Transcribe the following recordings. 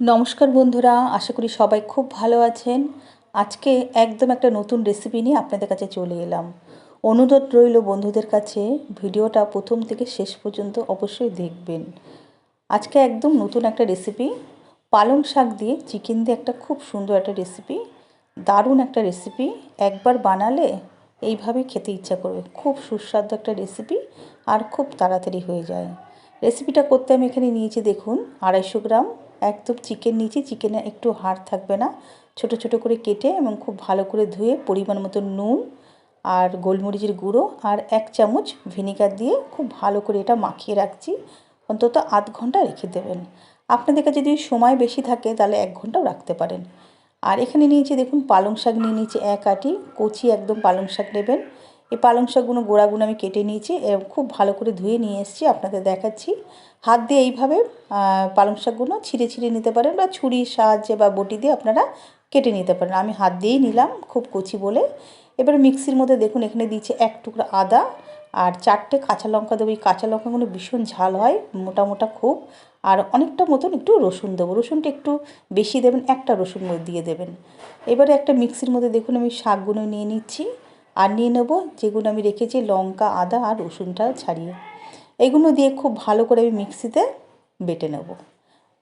নমস্কার বন্ধুরা, আশা করি সবাই খুব ভালো আছেন। আজকে একদম একটা নতুন রেসিপি নিয়ে আপনাদের কাছে চলে এলাম। অনুরোধ রইল বন্ধুদের কাছে, ভিডিওটা প্রথম থেকে শেষ পর্যন্ত অবশ্যই দেখবেন। আজকে একদম নতুন একটা রেসিপি পালং শাক দিয়ে চিকেন দিয়ে একটা খুব সুন্দর একটা রেসিপি দারুণ একটা রেসিপি একবার বানালে এইভাবে খেতে ইচ্ছা করবে। খুব সুস্বাদু একটা রেসিপি আর খুব তাড়াতাড়ি হয়ে যায়। রেসিপিটা করতে আমি এখানে নিয়েছি দেখুন, আড়াইশো গ্রাম একদম চিকেন নিয়েছি, চিকেনে একটু হাড় থাকবে না। ছোট ছোট করে কেটে এবং খুব ভালো করে ধুয়ে পরিমাণ মতো নুন আর গোলমরিচের গুঁড়ো আর এক চামচ ভিনিগার দিয়ে খুব ভালো করে এটা মাখিয়ে রাখছি। অন্তত আধ ঘণ্টা রেখে দেবেন। আপনাদের কাছে যদি সময় বেশি থাকে তাহলে এক ঘন্টাও রাখতে পারেন। আর এখানে নিয়েছি দেখুন পালং শাক নিয়ে নিয়েছি এক আটি, কচি একদম পালং শাক নেবেন। এই পালং শাকগুলো গোড়াগুলো আমি কেটে নিয়েছি খুব ভালো করে ধুয়ে নিয়ে এসেছি, আপনাদের দেখাচ্ছি। হাত দিয়ে এইভাবে পালং শাকগুলো ছিঁড়ে ছিঁড়ে নিতে পারেন বা ছুরির সাহায্যে বা বটি দিয়ে আপনারা কেটে নিতে পারেন। আমি হাত দিয়েই নিলাম, খুব কচি বলে। এবার মিক্সির মধ্যে দেখুন, এখানে দিয়েছি এক টুকরো আদা আর চারটে কাঁচা লঙ্কা দেবো। এই কাঁচা লঙ্কাগুলো ভীষণ ঝাল হয়, মোটা মোটা খুব। আর অনেকটা মতন একটু রসুন দেবো। রসুনটা একটু বেশি দেবেন, একটা রসুন দিয়ে দেবেন। এবারে একটা মিক্সির মধ্যে দেখুন, আমি শাকগুলো নিয়ে নিচ্ছি। আর নিয়ে নেব যেগুলো আমি রেখেছি, লঙ্কা, আদা আর রসুনটা ছাড়িয়ে। এগুলো দিয়ে খুব ভালো করে আমি মিক্সিতে বেটে নেব।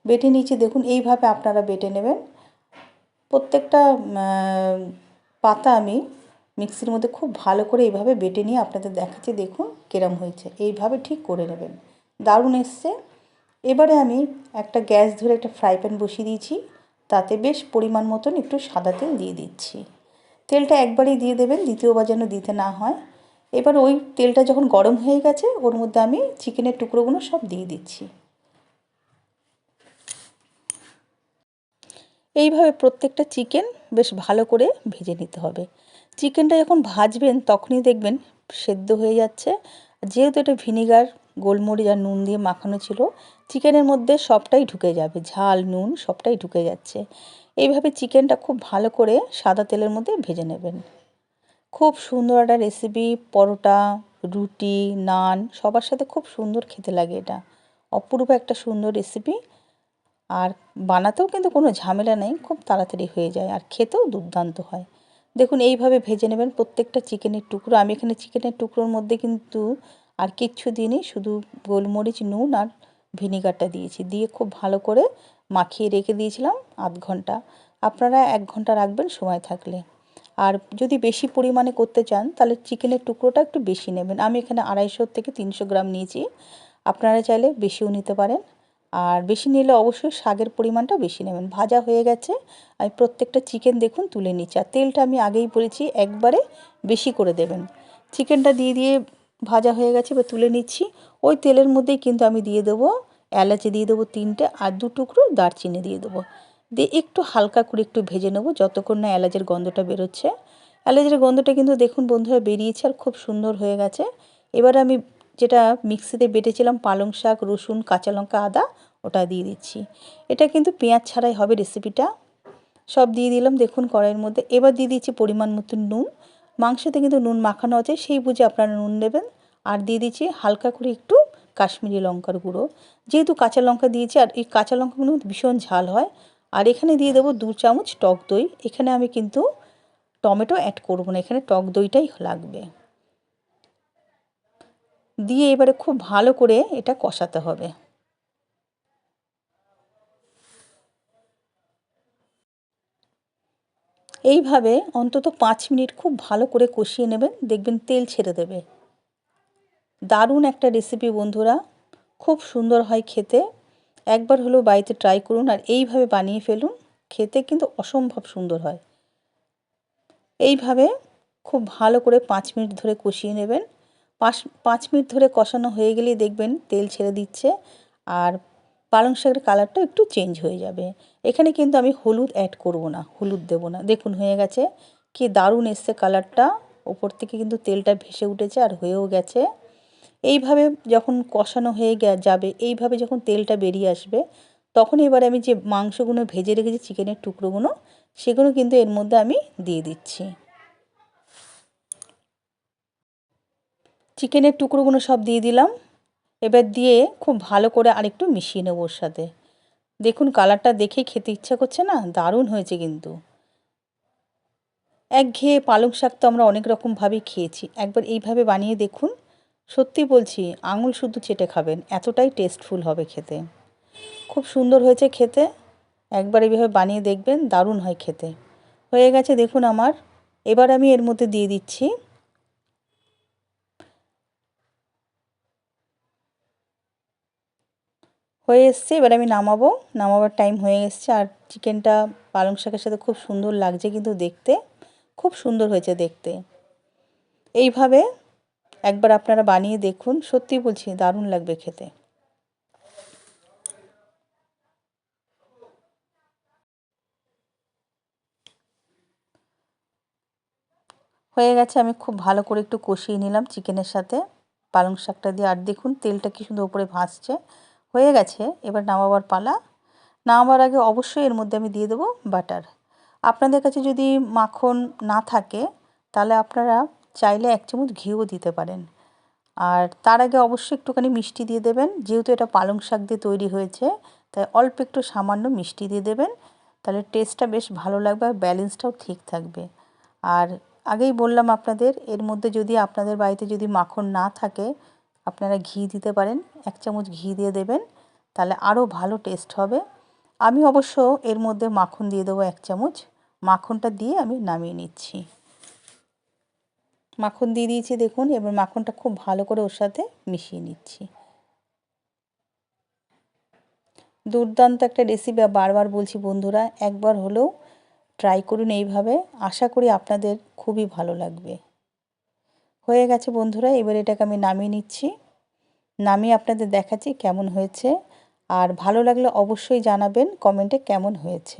বেটে নিয়েছি, দেখুন এইভাবে আপনারা বেটে নেবেন। প্রত্যেকটা পাতা আমি মিক্সির মধ্যে খুব ভালো করে এইভাবে বেটে নিয়ে আপনাদের দেখাচ্ছি, দেখুন কেরম হয়েছে। এইভাবে ঠিক করে নেবেন। দারুণ এসছে। এবারে আমি একটা গ্যাস ধরে একটা ফ্রাই প্যান বসিয়ে দিয়েছি, তাতে বেশ পরিমাণ মতন একটু সাদা তেল দিয়ে দিচ্ছি। তেলটা একবারই দিয়ে দেবেন, দ্বিতীয়বার যেন দিতে না হয়। এবার ওই তেলটা যখন গরম হয়ে গেছে, ওর মধ্যে আমি চিকেনের টুকরোগুলো সব দিয়ে দিচ্ছি। এইভাবে প্রত্যেকটা চিকেন বেশ ভালো করে ভেজে নিতে হবে। চিকেনটা যখন ভাজবেন, তখনই দেখবেন সেদ্ধ হয়ে যাচ্ছে। যেহেতু এটা ভিনিগার গোলমরিচ আর নুন দিয়ে মাখানো ছিল, চিকেনের মধ্যে সবটাই ঢুকে যাবে, ঝাল, নুন সবটাই ঢুকে যাচ্ছে। এইভাবে চিকেনটা খুব ভালো করে সাদা তেলের মধ্যে ভেজে নেবেন। খুব সুন্দর একটা রেসিপি পরোটা, রুটি, নান, সবার সাথে খুব সুন্দর খেতে লাগে এটা। অপূর্ব একটা সুন্দর রেসিপি আর বানাতেও কিন্তু কোনো ঝামেলা নেই, খুব তাড়াতাড়ি হয়ে যায় আর খেতেও দুর্দান্ত হয়। দেখুন, এইভাবে ভেজে নেবেন প্রত্যেকটা চিকেনের টুকরো। আমি এখানে চিকেনের টুকরোর মধ্যে কিন্তু আর কিচ্ছু দিইনি, শুধু গোলমরিচ, নুন আর ভিনিগারটা দিয়েছি। দিয়ে খুব ভালো করে মাখিয়ে রেখে দিয়েছিলাম আধ ঘণ্টা। আপনারা এক ঘণ্টা রাখবেন, সময় থাকলে। আর যদি বেশি পরিমাণে করতে চান, তাহলে চিকেনের টুকরোটা একটু বেশি নেবেন। আমি এখানে আড়াইশো থেকে তিনশো গ্রাম নিয়েছি। আপনারা চাইলে বেশিও নিতে পারেন। আর বেশি নিলে অবশ্যই শাকের পরিমাণটা বেশি নেবেন। ভাজা হয়ে গেছে। আমি প্রত্যেকটা চিকেন দেখুন তুলে নিচ্ছি। আর তেলটা আমি আগেই বলেছি, একবারে বেশি করে দেবেন। চিকেনটা দিয়ে দিয়ে ভাজা হয়ে গেছে, এবার তুলে নিচ্ছি। ওই তেলের মধ্যেই কিন্তু আমি দিয়ে দেবো এলাচি, দিয়ে দেবো তিনটে আর দু টুকরো দারচিনি দিয়ে দেবো। দিয়ে একটু হালকা করে একটু ভেজে নেব যতক্ষণ না এলাচের গন্ধটা বেরোচ্ছে। এলাচের গন্ধটা কিন্তু দেখুন বন্ধুরা বেরিয়েছে আর খুব সুন্দর হয়ে গেছে। এবার আমি যেটা মিক্সিতে বেটেছিলাম পালং শাক, রসুন, কাঁচা লঙ্কা, আদা, ওটা দিয়ে দিচ্ছি। এটা কিন্তু পেঁয়াজ ছাড়াই হবে রেসিপিটা। সব দিয়ে দিলাম দেখুন কড়াইয়ের মধ্যে। এবার দিয়ে দিচ্ছি পরিমাণ মতো নুন। মাংসতে কিন্তু নুন মাখানো আছে, সেই বুঝে আপনারা নুন নেবেন আর দিয়ে দিচ্ছি হালকা করে একটু কাশ্মীরি লঙ্কার গুঁড়ো। যেহেতু কাঁচা লঙ্কা দিয়েছি, আর এই কাঁচা লঙ্কাগুলো ভীষণ ঝাল হয়। আর এখানে দিয়ে দেবো দু চামচ টক দই। এখানে আমি কিন্তু টমেটো অ্যাড করব না, এখানে টক দইটাই লাগবে। দিয়ে এবারে খুব ভালো করে এটা কষাতে হবে। এইভাবে অন্তত পাঁচ মিনিট খুব ভালো করে কষিয়ে নেবেন, দেখবেন তেল ছেড়ে দেবে। দারুণ একটা রেসিপি বন্ধুরা, খুব সুন্দর হয় খেতে। একবার হলেও বাড়িতে ট্রাই করুন আর এইভাবে বানিয়ে ফেলুন, খেতে কিন্তু অসম্ভব সুন্দর হয়। এইভাবে খুব ভালো করে পাঁচ মিনিট ধরে কষিয়ে নেবেন। পাঁচ পাঁচ মিনিট ধরে কষানো হয়ে গেলেই দেখবেন তেল ছেড়ে দিচ্ছে। আর পালং শাকের কালারটা একটু চেঞ্জ হয়ে যাবে। এখানে কিন্তু আমি হলুদ অ্যাড করব না, হলুদ দেব না। দেখুন, হয়ে গেছে। কি দারুণ এসছে কালারটা। ওপর থেকে কিন্তু তেলটা ভেসে উঠেছে আর হয়েও গেছে। এইভাবে যখন কষানো হয়ে যাবে, এইভাবে যখন তেলটা বেরিয়ে আসবে, তখন এবারে আমি যে মাংসগুলো ভেজে রেখেছি, চিকেনের টুকরোগুলো, সেগুলো কিন্তু এর মধ্যে আমি দিয়ে দিচ্ছি। চিকেনের টুকরোগুলো সব দিয়ে দিলাম। এবার দিয়ে খুব ভালো করে আরেকটু মিশিয়ে নেব ওর সাথে। দেখুন কালারটা দেখেই খেতে ইচ্ছা করছে না? দারুণ হয়েছে কিন্তু। একঘেয়ে পালং শাক তো আমরা অনেক রকমভাবেই খেয়েছি। একবার এইভাবে বানিয়ে দেখুন। সত্যি বলছি, আঙুল শুধু চেটে খাবেন, এতটাই টেস্টফুল হবে খেতে। খুব সুন্দর হয়েছে খেতে। একবার এইভাবে বানিয়ে দেখবেন, দারুণ হয় খেতে। হয়ে গেছে দেখুন আমার। এবার আমি এর মধ্যে দিয়ে দিচ্ছি হয়ে এসছে, এবার আমি নামাবো। নামাবার টাইম হয়ে এসছে, আর চিকেনটা পালং শাকের সাথে খুব সুন্দর লাগছে কিন্তু দেখতে। খুব সুন্দর হয়েছে দেখতে। এইভাবে একবার আপনারা বানিয়ে দেখুন সত্যি বলছি দারুণ লাগবে খেতে। হয়ে গেছে, আমি খুব ভালো করে একটু কষিয়ে নিলাম চিকেনের সাথে। পালং শাকটা দিয়ে, আর দেখুন তেলটা কি সুন্দর উপরে ভাসছে। হয়ে গেছে, এবার নামাবার পালা। নামাবার আগে অবশ্যই এর মধ্যে আমি দিয়ে দেবো বাটার। আপনাদের কাছে যদি মাখন না থাকে, তাহলে আপনারা চাইলে এক চামচ ঘিও দিতে পারেন। আর তার আগে অবশ্যই একটুখানি মিষ্টি দিয়ে দেবেন। যেহেতু এটা পালং শাক দিয়ে তৈরি হয়েছে, তাই অল্প একটু সামান্য মিষ্টি দিয়ে দেবেন। তাহলে টেস্টটা বেশ ভালো লাগবে আর ব্যালেন্সটাও ঠিক থাকবে। আর আগেই বললাম আপনাদের, এর মধ্যে যদি আপনাদের বাড়িতে যদি মাখন না থাকে আপনারা ঘি দিতে পারেন, এক চামচ ঘি দিয়ে দেবেন, তাহলে আরও ভালো টেস্ট হবে। আমি অবশ্য এর মধ্যে মাখন দিয়ে দেবো এক চামচ। মাখনটা দিয়ে আমি নামিয়ে নিচ্ছি। মাখন দিয়ে দিয়েছি দেখুন, এবার মাখনটা খুব ভালো করে ওর সাথে মিশিয়ে নিচ্ছি। দুর্দান্ত একটা রেসিপি বারবার বলছি বন্ধুরা, একবার হলেও ট্রাই করুন এইভাবে। আশা করি আপনাদের খুবই ভালো লাগবে। হয়ে গেছে বন্ধুরা, এবার এটাকে আমি নামিয়ে নিচ্ছি। নামিয়ে আপনাদের দেখাচ্ছি কেমন হয়েছে। আর ভালো লাগলে অবশ্যই জানাবেন, কমেন্টে কেমন হয়েছে।